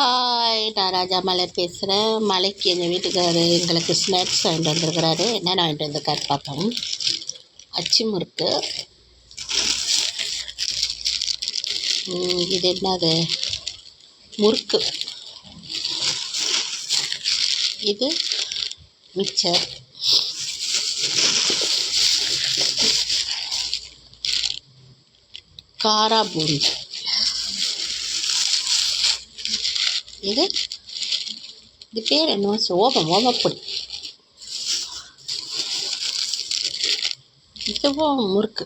Hi நான் ராஜா மலர் பேசுகிறேன் மலைக்கு எங்கள் வீட்டுக்காரர் எங்களுக்கு ஸ்நாக்ஸ் வாங்கிட்டு வந்திருக்கிறாரு. என்னென்ன வாங்கிட்டு வந்திருக்காரு பார்ப்போம். அச்சு முறுக்கு. இது என்னது? முறுக்கு. இது மிக்சர் காரா பூந்தி இது? இது பேர் என்ன சோபம் ஓமப்பொடி இதுவும் முறுக்கு.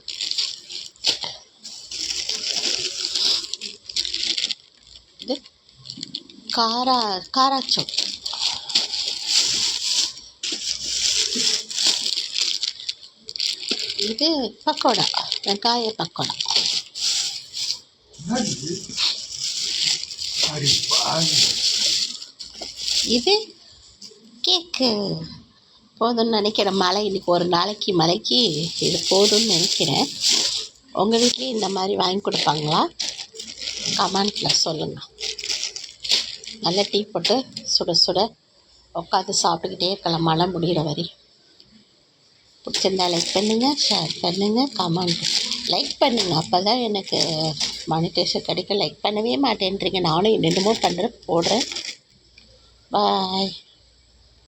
இது காரா காராச்சோ இது பக்கோடா வெங்காய பக்கோடா. இது கேக்கு. போதும்னு நினைக்கிறேன். மழை இன்றைக்கி ஒரு நாளைக்கு மழைக்கு இது போதும்னு நினைக்கிறேன். உங்கள் வீட்லேயும் இந்த மாதிரி வாங்கி கொடுப்பாங்களா? கமெண்ட்டில் சொல்லுங்கள் நல்ல டீ போட்டு சுட சுட உட்காந்து சாப்பிட்டுக்கிட்டே இருக்கலாம். மழை முடிகிற வரை. பிடிச்சிருந்தா லைக் பண்ணுங்கள் ஷேர் பண்ணுங்கள் கமெண்ட் லைக் பண்ணுங்கள் அப்போ தான் எனக்கு மானிட்டேஷன் கிடைக்கும் லைக் பண்ணவே மாட்டேன்றீங்க. நானும் என்னென்னமோ பண்ணுறேன் போடுறேன். பாய்.